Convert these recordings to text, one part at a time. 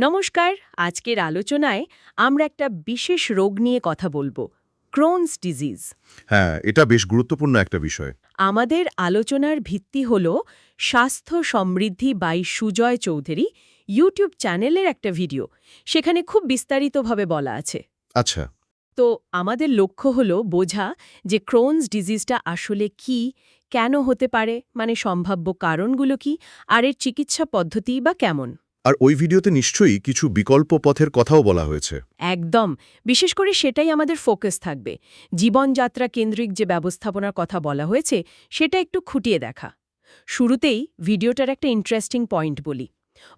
নমস্কার আজকের আলোচনায় আমরা একটা বিশেষ রোগ নিয়ে কথা বলব ক্রোনস ডিজিজ হ্যাঁ এটা বেশ গুরুত্বপূর্ণ একটা বিষয়। আমাদের আলোচনার ভিত্তি হল স্বাস্থ্য সমৃদ্ধি বাই সুজয় চৌধুরী ইউটিউব চ্যানেলের একটা ভিডিও সেখানে খুব বিস্তারিতভাবে বলা আছে। আচ্ছা। তো আমাদের লক্ষ্য হলো বোঝা যে ক্রোনস ডিজিজটা আসলে কি কেন হতে পারে মানে সম্ভাব্য কারণগুলো কি আর এর চিকিৎসা পদ্ধতি বা কেমন। আর ওই ভিডিওতে নিশ্চয়ই কিছু বিকল্প পথের কথাও বলা হয়েছে। একদম। বিশেষ করে সেটাই আমাদের ফোকাস থাকবে। জীবনযাত্রা কেন্দ্রিক যে ব্যবস্থাপনার কথা বলা হয়েছে সেটা একটু খুঁটিয়ে দেখা। শুরুতেই ভিডিওটার একটা ইন্টারেস্টিং পয়েন্ট বলি।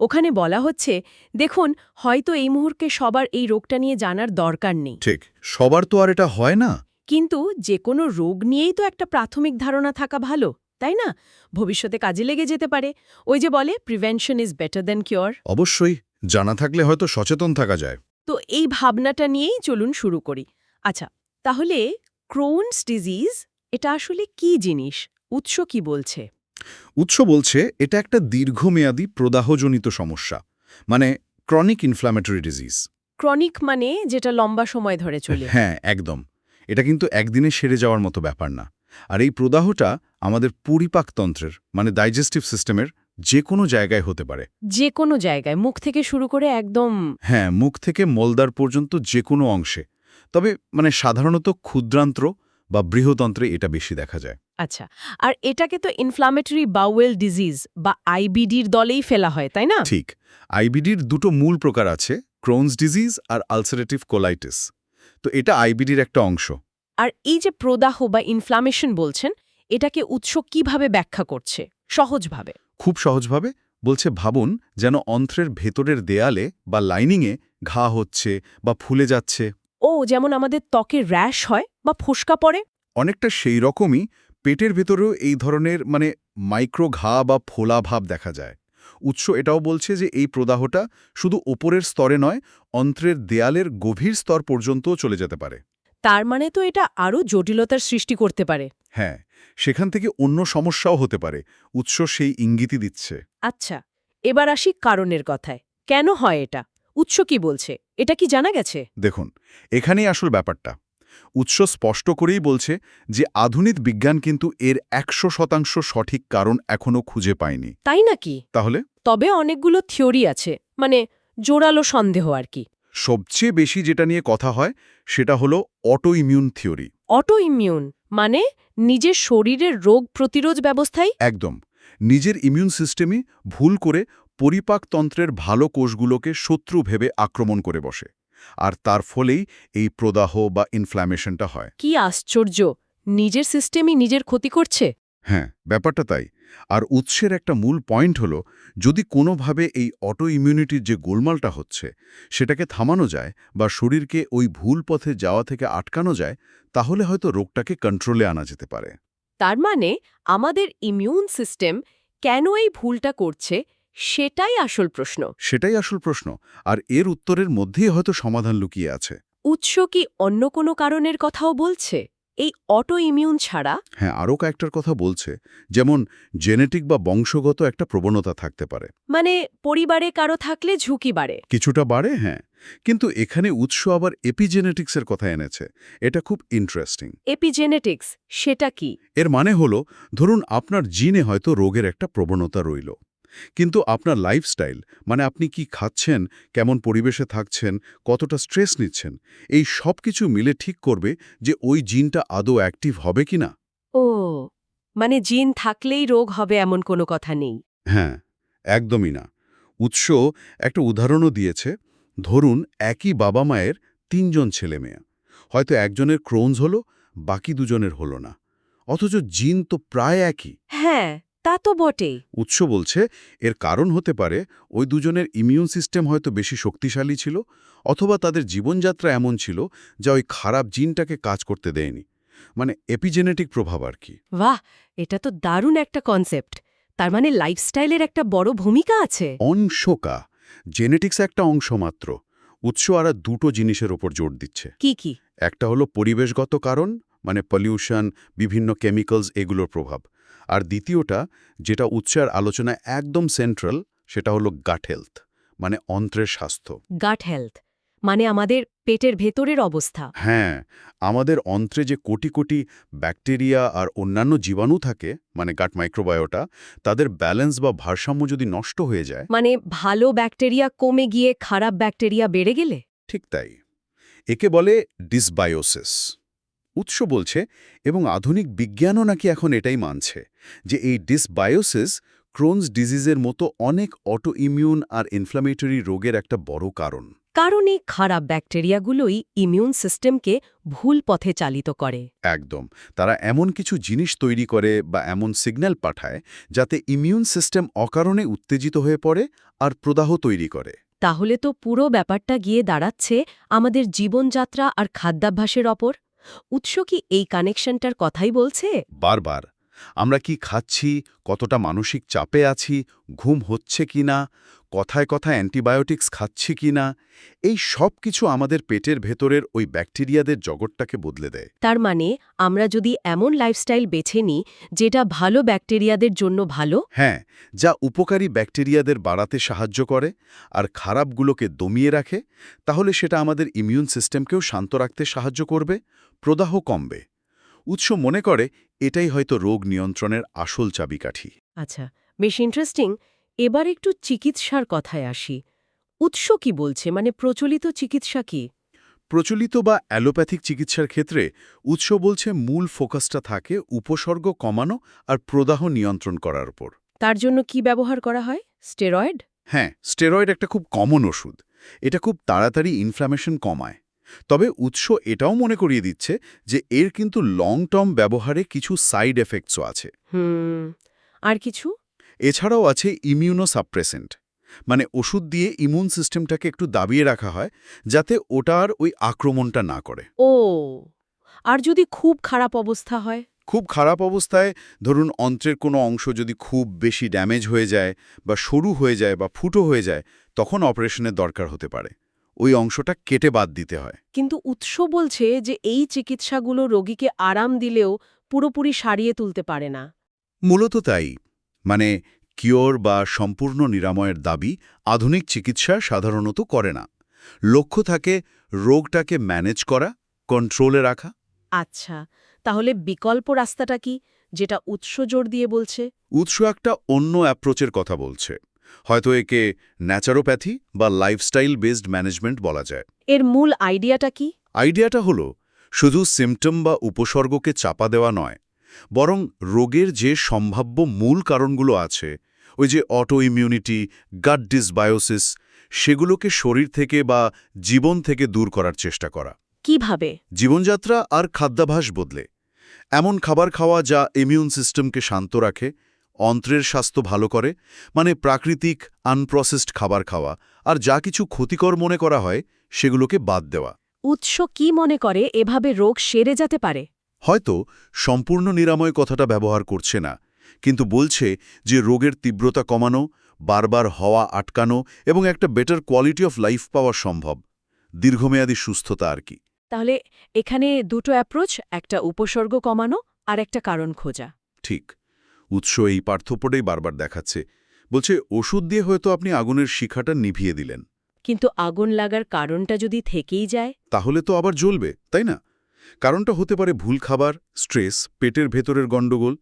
ওখানে বলা হচ্ছে দেখুন হয়তো এই মুহূর্তে সবার এই রোগটা নিয়ে জানার দরকার নেই। ঠিক সবার তো আর এটা হয় না? কিন্তু যে কোনো রোগ নিয়েই তো একটা প্রাথমিক ধারণা থাকা ভালো। তাই না? ভবিষ্যতে কাজে লেগে যেতে পারে। ওই যে বলে prevention is better than cure অবশ্যই জানা থাকলে হয়তো সচেতন থাকা যায়। তো এই ভাবনাটা নিয়েই চলুন শুরু করি। আচ্ছা তাহলে ক্রোনস ডিজিজ এটা আসলে কি জিনিস? উৎস কি বলছে? উৎস বলছে এটা একটা দীর্ঘমেয়াদী প্রদাহজনিত সমস্যা মানে ক্রনিক ইনফ্ল্যামেটরি ডিজিজ ক্রনিক মানে যেটা লম্বা সময় ধরে চলে। হ্যাঁ একদম। এটা কিন্তু একদিনে সেরে যাওয়ার মতো ব্যাপার না। আর এই প্রদাহটা আমাদের পরিপাকতন্ত্রের মানে ডাইজেস্টিভ সিস্টেমের যে কোনো জায়গায় হতে পারে। যে কোনো জায়গায় মুখ থেকে শুরু করে একদম হ্যাঁ মুখ থেকে মলদার পর্যন্ত যে কোনো অংশে। তবে মানে সাধারণত ক্ষুদ্রান্ত্র বা বৃহতন্ত্রে এটা বেশি দেখা যায়। আচ্ছা আর এটাকে তো ইনফ্লামেটরি বাউয়েল ডিজিজ বা আইবিডির দলেই ফেলা হয় তাই না? ঠিক আইবিডির দুটো মূল প্রকার আছে ক্রোনস ডিজিজ আর আলসারেটিভ কোলাইটিস তো এটা আইবিডির একটা অংশ। আর এই যে প্রদাহ বা ইনফ্লামেশন বলছেন এটাকে উৎস কীভাবে ব্যাখ্যা করছে? সহজভাবে। খুব সহজভাবে বলছে ভাবুন যেন অন্ত্রের ভেতরের দেয়ালে বা লাইনিংয়ে ঘা হচ্ছে বা ফুলে যাচ্ছে। ও যেমন আমাদের ত্বকে র্যাশ হয় বা ফোসকা পড়ে? অনেকটা সেই রকমই পেটের ভেতরেও এই ধরনের মানে মাইক্রো ঘা বা ফোলা ভাব দেখা যায়। উৎস এটাও বলছে যে এই প্রদাহটা শুধু ওপরের স্তরে নয় অন্ত্রের দেয়ালের গভীর স্তর পর্যন্তও চলে যেতে পারে। তার মানে তো এটা আরও জটিলতার সৃষ্টি করতে পারে। হ্যাঁ সেখান থেকে অন্য সমস্যাও হতে পারে। উৎস সেই ইঙ্গিতই দিচ্ছে। আচ্ছা এবার আসি কারণের কথায়। কেন হয় এটা? উৎস কি বলছে? এটা কি জানা গেছে? দেখুন এখানেই আসল ব্যাপারটা। উৎস স্পষ্ট করেই বলছে যে আধুনিক বিজ্ঞান কিন্তু এর একশো শতাংশ সঠিক কারণ এখনও খুঁজে পায়নি। তাই নাকি? তাহলে? তবে অনেকগুলো থিওরি আছে মানে জোরালো সন্দেহ আর কি। সবচেয়ে বেশি যেটা নিয়ে কথা হয় সেটা হলো auto immune theory auto immune মানে নিজের শরীরের রোগ প্রতিরোধ ব্যবস্থাই? একদম। নিজের ইমিউন সিস্টেমই ভুল করে পরিপাকতন্ত্রের ভালো কোষগুলোকে শত্রু ভেবে আক্রমণ করে বসে। আর তার ফলেই এই প্রদাহ বা ইনফ্ল্যামেশনটা হয়। কি আশ্চর্য! নিজের সিস্টেমই নিজের ক্ষতি করছে? হ্যাঁ ব্যাপারটা তাই। আর উৎসের একটা মূল পয়েন্ট হলো যদি কোনোভাবে এই অটো ইমিউনিটির যে গোলমালটা হচ্ছে সেটাকে থামানো যায় বা শরীরকে ওই ভুল পথে যাওয়া থেকে আটকানো যায় তাহলে হয়তো রোগটাকে কন্ট্রোলে আনা যেতে পারে। তার মানে আমাদের ইমিউন সিস্টেম কেন এই ভুলটা করছে সেটাই আসল প্রশ্ন। সেটাই আসল প্রশ্ন আর এর উত্তরের মধ্যেই হয়তো সমাধান লুকিয়ে আছে। উৎস কি অন্য কোনো কারণের কথাও বলছে? এই অটো ইমিউন ছাড়া হ্যাঁ আরও কয়েকটার কথা বলছে। যেমন জেনেটিক বা বংশগত একটা প্রবণতা থাকতে পারে। মানে পরিবারে কারও থাকলে ঝুঁকি বাড়ে। কিছুটা বাড়ে হ্যাঁ। কিন্তু এখানে উৎস আবার এপিজেনেটিক্সের কথা এনেছে। এটা খুব ইন্টারেস্টিং এপিজেনেটিক্স সেটা কি? এর মানে হলো ধরুন আপনার জিনে হয়তো রোগের একটা প্রবণতা রইল। কিন্তু আপনার লাইফস্টাইল মানে আপনি কি খাচ্ছেন কেমন পরিবেশে থাকছেন কতটা স্ট্রেস নিচ্ছেন এই সব কিছু মিলে ঠিক করবে যে ওই জিনটা আদৌ অ্যাক্টিভ হবে কি না ও মানে জিন থাকলেই রোগ হবে এমন কোনো কথা নেই। হ্যাঁ একদমই না। উৎস একটা উদাহরণও দিয়েছে ধরুন একই বাবা মায়ের তিনজন ছেলে মেয়ে হয়তো একজনের ক্রোনস হলো বাকি দুজনের হলো না অথচ জিন তো প্রায় একই। হ্যাঁ তা বটেই উৎস বলছে এর কারণ হতে পারে ওই দুজনের ইমিউন সিস্টেম হয়তো বেশি শক্তিশালী ছিল অথবা তাদের জীবনযাত্রা এমন ছিল যা ওই খারাপ জিনটাকে কাজ করতে দেয়নি। মানে এপিজেনেটিক প্রভাব আর কি। বাহ এটা তো দারুণ একটা কনসেপ্ট তার মানে লাইফস্টাইলের একটা বড় ভূমিকা আছে। অংশকা জেনেটিক্স একটা অংশ মাত্র। উৎস আর দুটো জিনিসের ওপর জোর দিচ্ছে। কি কি? একটা হলো পরিবেশগত কারণ মানে পলিউশন বিভিন্ন কেমিক্যালস এগুলোর প্রভাব। আর দ্বিতীয়টা যেটা উৎসার আলোচনায় একদম সেন্ট্রাল সেটা হলো গাট হেলথ মানে অন্ত্রের স্বাস্থ্য। গাট হেলথ মানে আমাদের পেটের ভেতরের অবস্থা। হ্যাঁ আমাদের অন্ত্রে যে কোটি কোটি ব্যাকটেরিয়া আর অন্যান্য জীবাণু থাকে মানে গাট মাইক্রোবায়োটা তাদের ব্যালেন্স বা ভারসাম্য যদি নষ্ট হয়ে যায় মানে ভালো ব্যাকটেরিয়া কমে গিয়ে খারাপ ব্যাকটেরিয়া বেড়ে গেলে? ঠিক তাই। একে বলে ডিসবায়োসিস উৎস বলছে এবং আধুনিক বিজ্ঞানও নাকি এখন এটাই মানছে যে এই ডিসবায়োসিস ক্রোনস ডিজিজের মতো অনেক অটো ইমিউন আর ইনফ্লামেটরি রোগের একটা বড় কারণ। কারণ এই খারাপ ব্যাকটেরিয়াগুলোই ইমিউন সিস্টেমকে ভুল পথে চালিত করে। একদম। তারা এমন কিছু জিনিস তৈরি করে বা এমন সিগন্যাল পাঠায় যাতে ইমিউন সিস্টেম অকারণে উত্তেজিত হয়ে পড়ে আর প্রদাহ তৈরি করে। তাহলে তো পুরো ব্যাপারটা গিয়ে দাঁড়াচ্ছে আমাদের জীবনযাত্রা আর খাদ্যাভ্যাসের ওপর। উৎস কি এই কানেকশনটার কথাই বলছে? বারবার। আমরা কি খাচ্ছি কতটা মানসিক চাপে আছি ঘুম হচ্ছে কি না কথায় কথায় অ্যান্টিবায়োটিক্স খাচ্ছি কি না এই সব কিছু আমাদের পেটের ভেতরের ওই ব্যাকটেরিয়াদের জগৎটাকে বদলে দেয়। তার মানে আমরা যদি এমন লাইফস্টাইল বেছে নিই যেটা ভালো ব্যাকটেরিয়াদের জন্য ভালো? হ্যাঁ যা উপকারী ব্যাকটেরিয়াদের বাড়াতে সাহায্য করে আর খারাপগুলোকে দমিয়ে রাখে তাহলে সেটা আমাদের ইমিউন সিস্টেমকেও শান্ত রাখতে সাহায্য করবে প্রদাহ কমবে। উৎস মনে করে এটাই হয়তো রোগ নিয়ন্ত্রণের আসল চাবিকাঠি। আচ্ছা বেশ ইন্টারেস্টিং এবার একটু চিকিৎসার কথায় আসি। উৎস কি বলছে? মানে প্রচলিত চিকিৎসা কি? প্রচলিত বা অ্যালোপ্যাথিক চিকিৎসার ক্ষেত্রে উৎস বলছে মূল ফোকাসটা থাকে উপসর্গ কমানো আর প্রদাহ নিয়ন্ত্রণ করার উপর। তার জন্য কি ব্যবহার করা হয়? স্টেরয়েড? হ্যাঁ স্টেরয়েড একটা খুব কমন ওষুধ। এটা খুব তাড়াতাড়ি ইনফ্ল্যামেশন কমায়। তবে উৎস এটাও মনে করিয়ে দিচ্ছে যে এর কিন্তু লং টার্ম ব্যবহারে কিছু সাইড এফেক্টসও আছে। আর কিছু? এছাড়াও আছে ইমিউনো ইমিউনোসাপ্রেসেন্ট মানে ওষুধ দিয়ে ইমিউন সিস্টেমটাকে একটু দাবিয়ে রাখা হয় যাতে ওটার ওই আক্রমণটা না করে। ও আর যদি খুব খারাপ অবস্থা হয়? খুব খারাপ অবস্থায় ধরুন অন্ত্রের কোনো অংশ যদি খুব বেশি ড্যামেজ হয়ে যায় বা সরু হয়ে যায় বা ফুটো হয়ে যায় তখন অপারেশনের দরকার হতে পারে। ওই অংশটা কেটে বাদ দিতে হয়। কিন্তু উৎস বলছে যে এই চিকিৎসাগুলো রোগীকে আরাম দিলেও পুরোপুরি সারিয়ে তুলতে পারে না। মূলত তাই। মানে কিওর বা সম্পূর্ণ নিরাময়ের দাবি আধুনিক চিকিৎসা সাধারণত করে না। লক্ষ্য থাকে রোগটাকে ম্যানেজ করা কন্ট্রোলে রাখা। আচ্ছা তাহলে বিকল্প রাস্তাটা কি যেটা উৎস জোর দিয়ে বলছে? উৎস একটা অন্য অ্যাপ্রোচের কথা বলছে। হয়তো একে ন্যাচারোপ্যাথি বা লাইফস্টাইল বেসড ম্যানেজমেন্ট বলা যায়। এর মূল আইডিয়াটা কি? আইডিয়াটা হলো শুধু সিমটম বা উপসর্গকে চাপা দেওয়া নয় বরং রোগের যে সম্ভাব্য মূল কারণগুলো আছে ওই যে অটো ইমিউনিটি গাট ডিসবায়োসিস সেগুলোকে শরীর থেকে বা জীবন থেকে দূর করার চেষ্টা করা। কীভাবে? জীবনযাত্রা আর খাদ্যাভাস বদলে। এমন খাবার খাওয়া যা ইমিউন সিস্টেমকে শান্ত রাখে অন্ত্রের স্বাস্থ্য ভালো করে মানে প্রাকৃতিক আনপ্রসেসড খাবার খাওয়া আর যা কিছু ক্ষতিকর মনে করা হয় সেগুলোকে বাদ দেওয়া। উৎস কি মনে করে এভাবে রোগ সেরে যেতে পারে? হয়তো সম্পূর্ণ নিরাময় কথাটা ব্যবহার করছে না কিন্তু বলছে যে রোগের তীব্রতা কমানো বারবার হওয়া আটকানো এবং একটা বেটার কোয়ালিটি অফ লাইফ পাওয়া সম্ভব। দীর্ঘমেয়াদী সুস্থতা আর কি। তাহলে এখানে দুটো অ্যাপ্রোচ একটা উপসর্গ কমানো আর একটা কারণ খোঁজা। ঠিক। উৎস এই পার্থক্যটাই বারবার দেখাচ্ছে। বলছে ওষুধ দিয়ে হয়তো আপনি আগুনের শিখাটা নিভিয়ে দিলেন। কিন্তু আগুন লাগার কারণটা যদি থেকেই যায়? তাহলে তো আবার জ্বলবে তাই না? কারণটা হতে পারে ভুল খাবার স্ট্রেস পেটের ভেতরের গণ্ডগোল।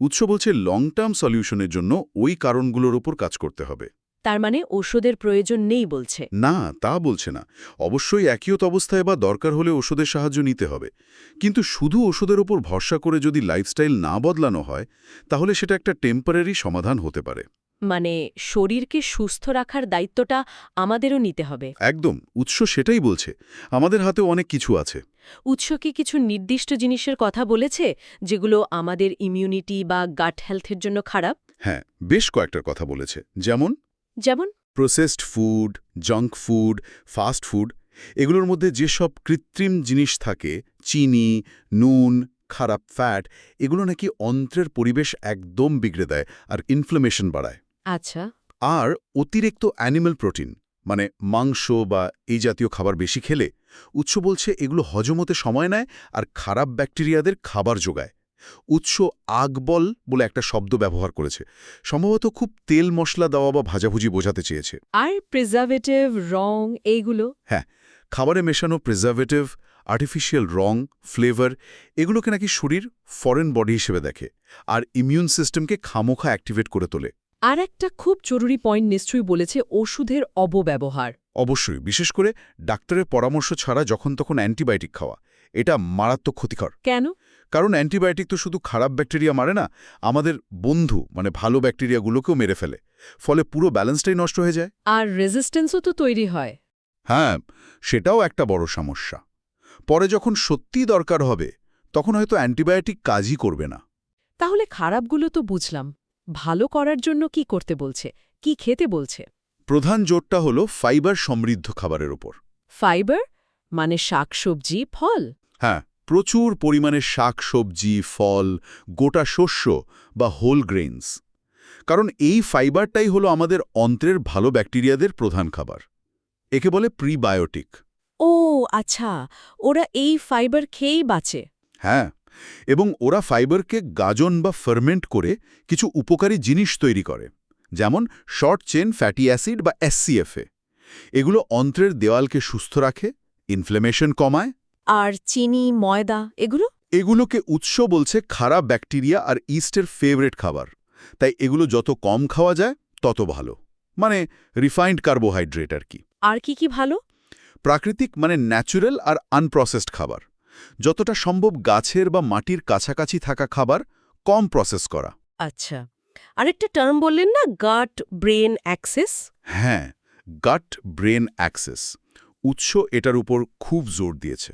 উৎস বলছে লং টার্ম সলিউশনের জন্য ওই কারণগুলোর ওপর কাজ করতে হবে। তার মানে ওষুধের প্রয়োজন নেই বলছে। না তা বলছে না। অবশ্যই একইয়ত অবস্থায় বা দরকার হলে ওষুধের সাহায্য নিতে হবে। কিন্তু শুধু ওষুধের ওপর ভরসা করে যদি লাইফস্টাইল না বদলানো হয় তাহলে সেটা একটা টেম্পারারি সমাধান হতে পারে। মানে শরীরকে সুস্থ রাখার দায়িত্বটা আমাদেরও নিতে হবে। একদম উৎস সেটাই বলছে। আমাদের হাতেও অনেক কিছু আছে। উৎস কি কিছু নির্দিষ্ট জিনিসের কথা বলেছে যেগুলো আমাদের ইমিউনিটি বা গাট হেলথের জন্য খারাপ? হ্যাঁ বেশ কয়েকটার কথা বলেছে। যেমন যেমন processed food junk food fast food এগুলোর মধ্যে যেসব কৃত্রিম জিনিস থাকে চিনি নুন খারাপ ফ্যাট এগুলো নাকি অন্ত্রের পরিবেশ একদম বিগড়ে দেয় আর ইনফ্লামেশন বাড়ায়। আচ্ছা। আর অতিরিক্ত অ্যানিম্যাল প্রোটিন মানে মাংস বা এই জাতীয় খাবার বেশি খেলে উৎস বলছে এগুলো হজম হতে সময় নেয় আর খারাপ ব্যাকটেরিয়াদের খাবার যোগায়। উৎস আগবল বলে একটা শব্দ ব্যবহার করেছে। সম্ভবত খুব তেল মশলা দেওয়া বা ভাজাভুজি বোঝাতে চেয়েছে। আর প্রিজার্ভেটিভ রং এইগুলো? হ্যাঁ খাবারে মেশানো প্রিজারভেটিভ আর্টিফিশিয়াল রং ফ্লেভার এগুলোকে নাকি শরীর ফরেন বডি হিসেবে দেখে আর ইমিউন সিস্টেমকে খামোখা অ্যাক্টিভেট করে তোলে। আর একটা খুব জরুরি পয়েন্ট নিশ্চয়ই বলেছে ওষুধের অবব্যবহার। অবশ্যই বিশেষ করে ডাক্তারের পরামর্শ ছাড়া যখন তখন অ্যান্টিবায়োটিক খাওয়া। এটা মারাত্মক ক্ষতিকর। কেন? কারণ অ্যান্টিবায়োটিক তো শুধু খারাপ ব্যাকটেরিয়া মারে না আমাদের বন্ধু মানে ভালো ব্যাকটেরিয়াগুলোকেও মেরে ফেলে। ফলে পুরো ব্যালেন্সটাই নষ্ট হয়ে যায়। আর রেজিস্ট্যান্সও তো তৈরি হয়। হ্যাঁ সেটাও একটা বড় সমস্যা। পরে যখন সত্যিই দরকার হবে তখন হয়তো অ্যান্টিবায়োটিক কাজই করবে না। তাহলে খারাপগুলো তো বুঝলাম। ভালো করার জন্য কি করতে বলছে? কি খেতে বলছে? প্রধান জোরটা হলো ফাইবার সমৃদ্ধ খাবারের ওপর। ফাইবার? মানে শাকসবজি ফল? হ্যাঁ প্রচুর পরিমাণে শাক সবজি ফল গোটা শস্য বা হোল গ্রেইনস কারণ এই ফাইবারটাই হলো আমাদের অন্ত্রের ভালো ব্যাকটেরিয়াদের প্রধান খাবার। একে বলে প্রিবায়োটিক ও আচ্ছা ওরা এই ফাইবার খেয়েই বাঁচে। হ্যাঁ এবং ওরা ফাইবারকে গাজন বা ফার্মেন্ট করে কিছু উপকারী জিনিস তৈরি করে যেমন শর্ট চেন ফ্যাটি অ্যাসিড বা এসসিএফএ এগুলো অন্ত্রের দেওয়ালকে সুস্থ রাখে ইনফ্লেমেশন কমায় আর চিনি ময়দা এগুলো? এগুলোকে উৎস বলছে খারাপ ব্যাকটেরিয়া আর ইস্টের ফেভারেট খাবার। তাই এগুলো যত কম খাওয়া যায় তত ভালো। মানে রিফাইন্ড কার্বোহাইড্রেট আর কি। আর কি কি ভালো? প্রাকৃতিক মানে ন্যাচুরাল আর আনপ্রসেসড খাবার। যতটা সম্ভব গাছের বা মাটির কাছাকাছি থাকা খাবার কম প্রসেস করা। আচ্ছা। আরেকটা টার্ম বললেন না গাট ব্রেন অ্যাক্সেস হ্যাঁ গাট ব্রেন অ্যাক্সেস উৎস এটার উপর খুব জোর দিয়েছে।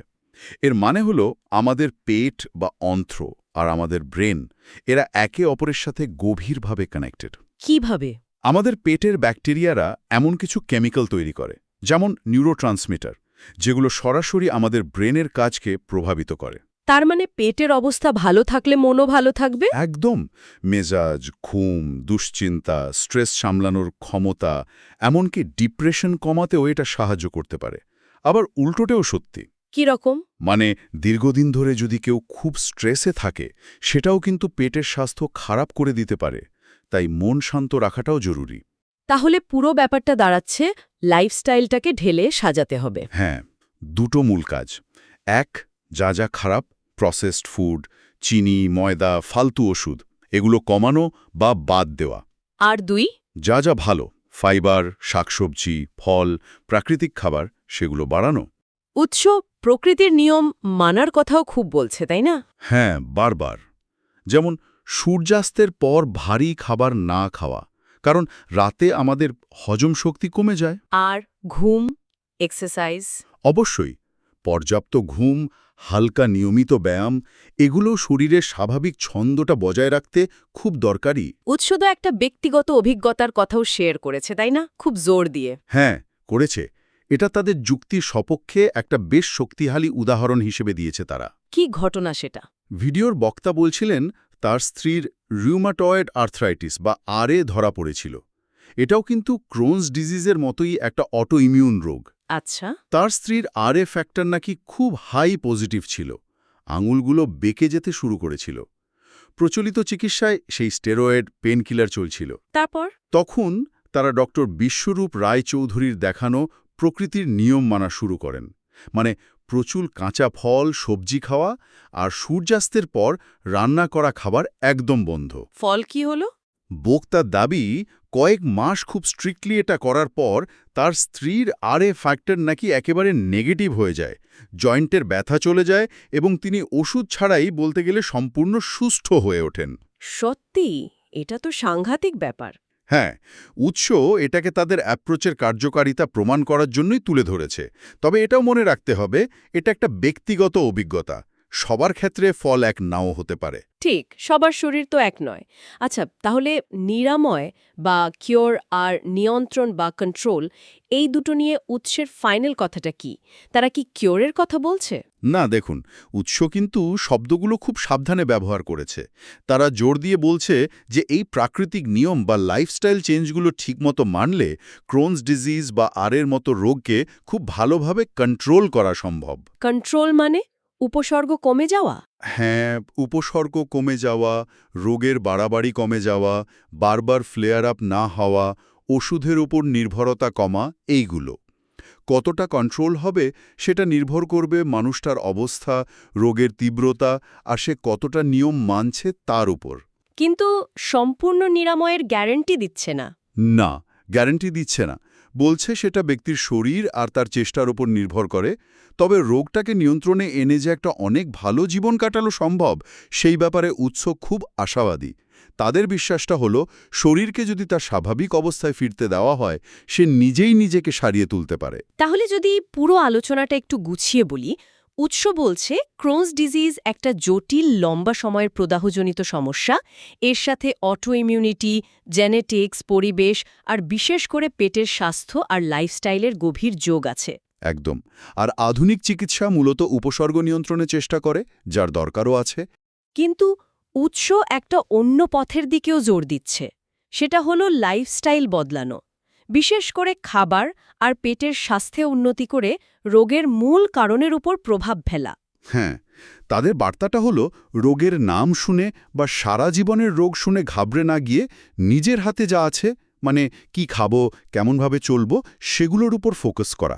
এর মানে হলো আমাদের পেট বা অন্ত্র আর আমাদের ব্রেন এরা একে অপরের সাথে গভীরভাবে কানেক্টেড। কীভাবে? আমাদের পেটের ব্যাকটেরিয়ারা এমন কিছু কেমিক্যাল তৈরি করে যেমন নিউরোট্রান্সমিটার যেগুলো সরাসরি আমাদের ব্রেনের কাজকে প্রভাবিত করে। তার মানে পেটের অবস্থা ভালো থাকলে মনও ভালো থাকবে? একদম। মেজাজ ঘুম দুশ্চিন্তা স্ট্রেস সামলানোর ক্ষমতা এমনকি ডিপ্রেশন কমাতেও এটা সাহায্য করতে পারে। আবার উল্টোটেও সত্যি। কি রকম? মানে দীর্ঘদিন ধরে যদি কেউ খুব স্ট্রেসে থাকে সেটাও কিন্তু পেটের স্বাস্থ্য খারাপ করে দিতে পারে। তাই মন শান্ত রাখাটাও জরুরি। তাহলে পুরো ব্যাপারটা দাঁড়াচ্ছে লাইফস্টাইলটাকে ঢেলে সাজাতে হবে। হ্যাঁ দুটো মূল কাজ। এক যা যা খারাপ প্রসেসড ফুড চিনি ময়দা ফালতু ওষুধ এগুলো কমানো বা বাদ দেওয়া। আর দুই? যা যা ভালো ফাইবার শাকসবজি ফল প্রাকৃতিক খাবার সেগুলো বাড়ানো। উৎস প্রকৃতির নিয়ম মানার কথাও খুব বলছে তাই না? হ্যাঁ বারবার। যেমন সূর্যাস্তের পর ভারী খাবার না খাওয়া কারণ রাতে আমাদের হজম শক্তি কমে যায়। আর ঘুম এক্সারসাইজ অবশ্যই পর্যাপ্ত ঘুম হালকা নিয়মিত ব্যায়াম এগুলো শরীরের স্বাভাবিক ছন্দটা বজায় রাখতে খুব দরকারি। উৎস তো একটা ব্যক্তিগত অভিজ্ঞতার কথাও শেয়ার করেছে তাই না? খুব জোর দিয়ে। হ্যাঁ করেছে। এটা তাদের যুক্তির সপক্ষে একটা বেশ শক্তিশালী উদাহরণ হিসেবে দিয়েছে তারা। কি ঘটনা সেটা? ভিডিওর বক্তা বলছিলেন তার স্ত্রীর রিউমাটয়েড আর্থ্রাইটিস বা আরে ধরা পড়েছিল। এটাও কিন্তু ক্রোনস ডিজিজের মতোই একটা অটো ইমিউন রোগ। আচ্ছা। তার স্ত্রীর আরএ ফ্যাক্টর নাকি খুব হাই পজিটিভ ছিল। আঙুলগুলো বেঁকে যেতে শুরু করেছিল। প্রচলিত চিকিৎসায় সেই স্টেরয়েড পেনকিলার চলছিল। তারপর? তখন তারা ডক্টর বিশ্বরূপ রায়চৌধুরীর দেখানো প্রকৃতির নিয়ম মানা শুরু করেন। মানে প্রচুর কাঁচা ফল সবজি খাওয়া আর সূর্যাস্তের পর রান্না করা খাবার একদম বন্ধ। ফল কি হলো? বক্তার দাবি কয়েক মাস খুব স্ট্রিক্টলি এটা করার পর তার স্ত্রীর আরএ ফ্যাক্টর নাকি একেবারে নেগেটিভ হয়ে যায়। জয়েন্টের ব্যথা চলে যায় এবং তিনি ওষুধ ছাড়াই বলতে গেলে সম্পূর্ণ সুস্থ হয়ে ওঠেন। সত্যি? এটা তো সাংঘাতিক ব্যাপার। হ্যাঁ উৎস এটাকে তাদের অ্যাপ্রোচের কার্যকারিতা প্রমাণ করার জন্যই তুলে ধরেছে। তবে এটাও মনে রাখতে হবে, এটা একটা ব্যক্তিগত অভিজ্ঞতা। সবার ক্ষেত্রে ফল এক নাও হতে পারে। ঠিক সবার শরীর তো এক নয়। আচ্ছা তাহলে নিরাময় বা কিওর আর নিয়ন্ত্রণ বা কন্ট্রোল এই দুটো নিয়ে উৎসের ফাইনাল কথাটা কি? তারা কি কিওরের কথা বলছে? না দেখুন উৎস কিন্তু শব্দগুলো খুব সাবধানে ব্যবহার করেছে। তারা জোর দিয়ে বলছে যে এই প্রাকৃতিক নিয়ম বা লাইফস্টাইল চেঞ্জগুলো ঠিকমতো মানলে ক্রোনস ডিজিজ বা আরের মতো রোগকে খুব ভালোভাবে কন্ট্রোল করা সম্ভব। কন্ট্রোল মানে? উপসর্গ কমে যাওয়া? হ্যাঁ উপসর্গ কমে যাওয়া রোগের বাড়াবাড়ি কমে যাওয়া বারবার ফ্লেয়ার আপ না হওয়া ওষুধের উপর নির্ভরতা কমা এইগুলো। কতটা কন্ট্রোল হবে সেটা নির্ভর করবে মানুষটার অবস্থা রোগের তীব্রতা আর সে কতটা নিয়ম মানছে তার উপর। কিন্তু সম্পূর্ণ নিরাময়ের গ্যারেন্টি দিচ্ছে না। না গ্যারান্টি দিচ্ছে না। বলছে সেটা ব্যক্তির শরীর আর তার চেষ্টার উপর নির্ভর করে, তবে রোগটাকে নিয়ন্ত্রণে এনে যে একটা অনেক ভালো জীবন কাটানো সম্ভব, সেই ব্যাপারে উৎস খুব আশাবাদী। তাদের বিশ্বাসটা হলো, শরীরকে যদি তার স্বাভাবিক অবস্থায় ফিরতে দেওয়া হয়, সে নিজেই নিজেকে সারিয়ে তুলতে পারে। তাহলে যদি পুরো আলোচনাটা একটু গুছিয়ে বলি উৎস বলছে ক্রোনস ডিজিজ একটা জটিল লম্বা সময়ের প্রদাহজনিত সমস্যা। এর সাথে অটো ইমিউনিটি জেনেটিক্স পরিবেশ আর বিশেষ করে পেটের স্বাস্থ্য আর লাইফস্টাইলের গভীর যোগ আছে। একদম। আর আধুনিক চিকিৎসা মূলত উপসর্গ নিয়ন্ত্রণের চেষ্টা করে যার দরকারও আছে। কিন্তু উৎস একটা অন্য পথের দিকেও জোর দিচ্ছে। সেটা হলো লাইফস্টাইল বদলানো। বিশেষ করে খাবার আর পেটের স্বাস্থ্যে উন্নতি করে রোগের মূল কারণের উপর প্রভাব ফেলা। হ্যাঁ তাদের বার্তাটা হলো রোগের নাম শুনে বা সারা জীবনের রোগ শুনে ঘাবড়ে না গিয়ে নিজের হাতে যা আছে মানে কি খাব কেমনভাবে চলবো সেগুলোর উপর ফোকাস করা।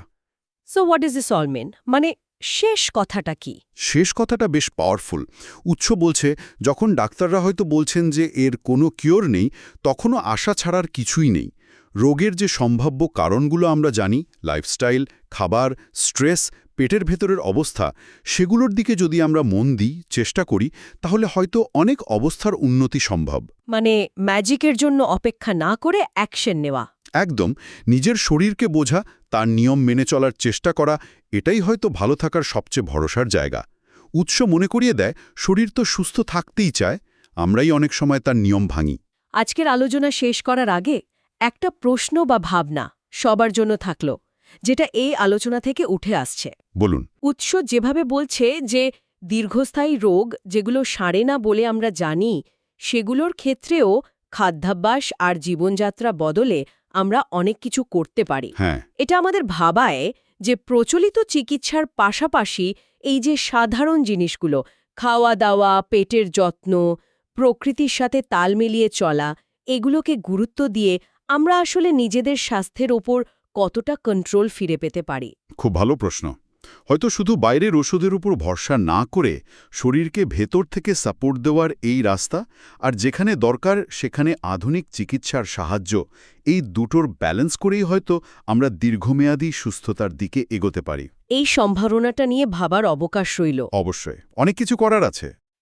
So what is this all mean মানে শেষ কথাটা কি? শেষ কথাটা বেশ পাওয়ারফুল উৎস বলছে যখন ডাক্তাররা হয়তো বলছেন যে এর কোনো কিওর নেই তখনও আশা ছাড়ার কিছুই নেই। রোগের যে সম্ভাব্য কারণগুলো আমরা জানি লাইফস্টাইল খাবার স্ট্রেস পেটের ভেতরের অবস্থা সেগুলোর দিকে যদি আমরা মন দিই চেষ্টা করি তাহলে হয়তো অনেক অবস্থার উন্নতি সম্ভব। মানে ম্যাজিকের জন্য অপেক্ষা না করে অ্যাকশন নেওয়া। একদম নিজের শরীরকে বোঝা তার নিয়ম মেনে চলার চেষ্টা করা এটাই হয়তো ভালো থাকার সবচেয়ে ভরসার জায়গা। উৎস মনে করিয়ে দেয় শরীর তো সুস্থ থাকতেই চায় আমরাই অনেক সময় তার নিয়ম ভাঙি। আজকের আলোচনা শেষ করার আগে একটা প্রশ্ন বা ভাবনা সবার জন্য থাকল যেটা এই আলোচনা থেকে উঠে আসছে। বলুন। উৎস যেভাবে বলছে যে দীর্ঘস্থায়ী রোগ যেগুলো সারে না বলে আমরা জানি সেগুলোর ক্ষেত্রেও খাদ্যাভ্যাস আর জীবনযাত্রা বদলে আমরা অনেক কিছু করতে পারি। হ্যাঁ। এটা আমাদের ভাবায় যে প্রচলিত চিকিৎসার পাশাপাশি এই যে সাধারণ জিনিসগুলো খাওয়া দাওয়া পেটের যত্ন প্রকৃতির সাথে তাল মিলিয়ে চলা এগুলোকে গুরুত্ব দিয়ে আমরা আসলে নিজেদের স্বাস্থ্যের ওপর কতটা কন্ট্রোল ফিরে পেতে পারি? খুব ভালো প্রশ্ন। হয়তো শুধু বাইরের ওষুধের উপর ভরসা না করে শরীরকে ভেতর থেকে সাপোর্ট দেওয়ার এই রাস্তা আর যেখানে দরকার সেখানে আধুনিক চিকিৎসার সাহায্য এই দুটোর ব্যালেন্স করেই হয়তো আমরা দীর্ঘমেয়াদী সুস্থতার দিকে এগোতে পারি। এই সম্ভাবনাটা নিয়ে ভাবার অবকাশ রইল। অবশ্যই। অনেক কিছু করার আছে।